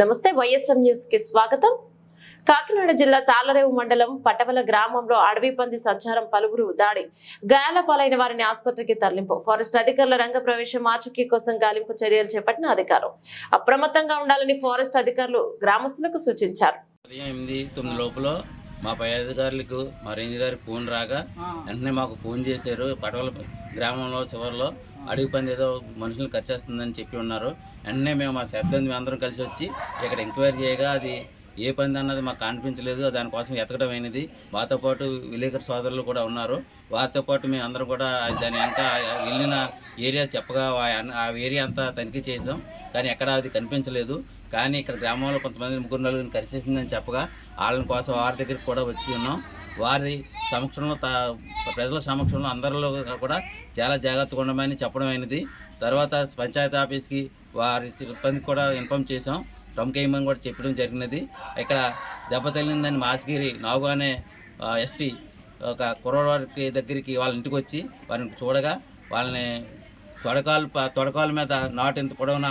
నమస్తే వైఎస్ఎం న్యూస్కి స్వాగతం. కాకినాడ జిల్లా తాళరేవు మండలం పటవల గ్రామంలో అడవి పంది సంచారం పలువురు దాడి. గాయాల పాలైన వారిని ఆసుపత్రికి తరలింపు. ఫారెస్ట్ అధికారుల రంగ ప్రవేశం ఆచూకీ కోసం గాలింపు చర్యలు చేపట్టిన అధికారులు. అప్రమత్తంగా ఉండాలని ఫారెస్ట్ అధికారులు గ్రామస్తులకు సూచించారు. ఉదయం ఎనిమిది తొమ్మిది లోపల మా పై అధికారులకు మా రేంజ్ గారికి ఫోన్ రాగా వెంటనే మాకు ఫోన్ చేశారు. పటవల గ్రామంలో చివరిలో అడవి పంది ఏదో మనుషులను కరిచేస్తుందని చెప్పి ఉన్నారు. వెంటనే మేము మా శబ్దం అందరం కలిసి వచ్చి ఇక్కడ ఎంక్వైరీ చేయగా అది ఏ పని అన్నది మాకు కనిపించలేదు. దానికోసం ఎతకడం అయినది. వారితో పాటు విలేకరు సోదరులు కూడా ఉన్నారు. వారితో పాటు మేము అందరం కూడా దాని వెనక వెళ్ళిన ఏరియా చెప్పగా ఆ- ఏరియా అంతా తనిఖీ చేసాం కానీ ఎక్కడ అది కనిపించలేదు. కానీ ఇక్కడ గ్రామంలో కొంతమంది ముగ్గురు నలుగురిని కరిచేసిందని చెప్పగా వాళ్ళని కోసం వారి దగ్గరికి కూడా వచ్చి ఉన్నాం. వారి సమక్షంలో ప్రజల సమక్షంలో అందరిలో కూడా చాలా జాగ్రత్తగా ఉండమని చెప్పడం అయినది. తర్వాత పంచాయతీ ఆఫీస్కి వారి సిబ్బందికి కూడా ఇన్ఫామ్ చేసాం రొంకేయమని కూడా చెప్పడం జరిగినది. ఇక్కడ దెబ్బ తగిలిందని మాసిగిరి నావుగానే ఎస్టీ ఒక కుర్రవారికి దగ్గరికి వాళ్ళ ఇంటికి వచ్చి వారిని చూడగా వాళ్ళని తొడకాలు తొడకాల మీద నాటు ఇంత పొడవున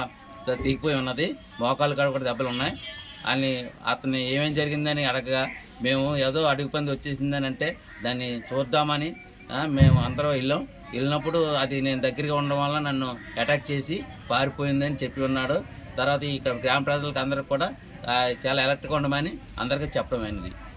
దిగిపోయి ఉన్నది. మోకాలు కాడ కూడా దెబ్బలు ఉన్నాయి. అని అతని ఏమేం జరిగిందని అడగగా మేము ఏదో అడుగు పంది వచ్చేసిందని అంటే దాన్ని చూద్దామని మేము అందరం వెళ్ళాం. వెళ్ళినప్పుడు అది నేను దగ్గరగా ఉండడం వల్ల నన్ను అటాక్ చేసి పారిపోయిందని చెప్పి ఉన్నాడు. తర్వాత ఇక్కడ గ్రామ ప్రజలకు అందరికి కూడా చాలా ఎలక్ట్రిక్ ఉండమని అందరికీ చెప్పడం అనేది